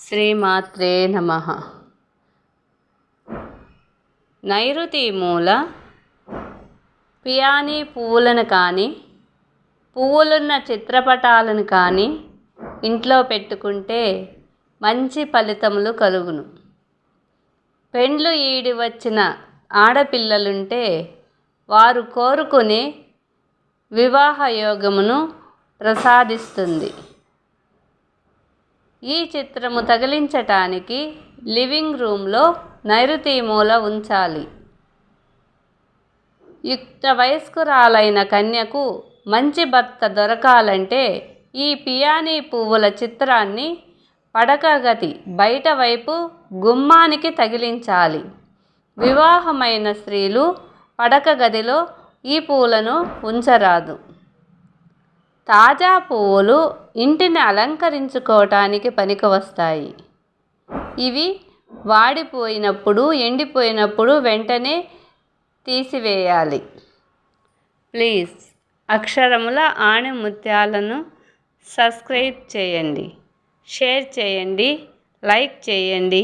శ్రీమాత్రే నమ. నైరుతి మూల పియానీ పువ్వులను కానీ పువ్వులున్న చిత్రపటాలను కానీ ఇంట్లో పెట్టుకుంటే మంచి ఫలితములు కలుగును. పెండ్లు ఈడి వచ్చిన ఆడపిల్లలుంటే వారు కోరుకునే వివాహ యోగమును ప్రసాదిస్తుంది. ఈ చిత్రము తగిలించటానికి లివింగ్ రూమ్లో నైరుతి మూల ఉంచాలి. యుక్త వయస్కురాలైన కన్యకు మంచి భర్త దొరకాలంటే ఈ పియానీ పువ్వుల చిత్రాన్ని పడకగతి బయట వైపు గుమ్మానికి తగిలించాలి. వివాహమైన స్త్రీలు పడక గదిలో ఈ పూలను ఉంచరాదు. తాజా పువ్వులు ఇంటిని అలంకరించుకోవటానికి పనికి వస్తాయి ఇవి వాడిపోయినప్పుడు ఎండిపోయినప్పుడు వెంటనే తీసివేయాలి. ప్లీజ్ అక్షరముల ఆణిముత్యాలను సబ్స్క్రైబ్ చేయండి. షేర్ చేయండి. లైక్ చేయండి.